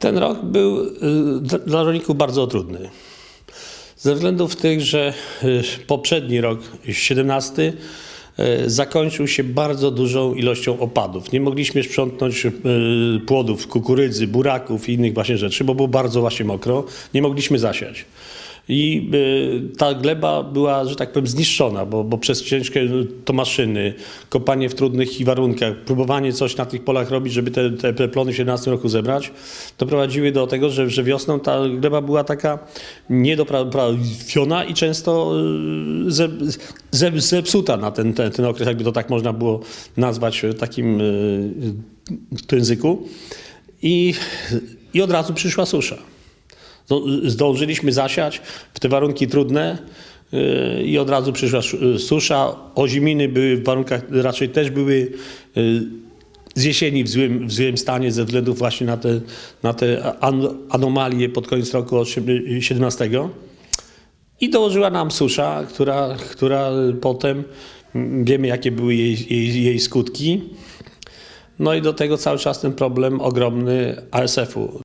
Ten rok był y, dla- rolników bardzo trudny. Ze względów tych, że y, poprzedni rok, 17, y, zakończył się bardzo dużą ilością opadów. Nie mogliśmy sprzątnąć płodów, kukurydzy, buraków i innych właśnie rzeczy, bo było bardzo właśnie mokro. Nie mogliśmy zasiać. I y, ta gleba była, że tak powiem, zniszczona, bo, bo przez ciężkie to maszyny, kopanie w trudnych warunkach, próbowanie coś na tych polach robić, żeby te, te, plony w 17 roku zebrać, doprowadziły do tego, że, że wiosną ta gleba była taka niedoprawiona i często y, ze, ze, zepsuta na ten, ten, ten okres, jakby to tak można było nazwać w takim y, języku. I, I od razu przyszła susza. Zdo- Zdążyliśmy zasiać w te warunki trudne yy, i od razu przyszła szu- susza. Oziminy były w warunkach, raczej też były yy, z jesieni w złym, w złym stanie ze względu właśnie na te, na te an- anomalie pod koniec roku osiem- 17. I dołożyła nam susza, która, która potem mm, wiemy, jakie były jej, jej, jej skutki. No i do tego cały czas ten problem ogromny ASF-u.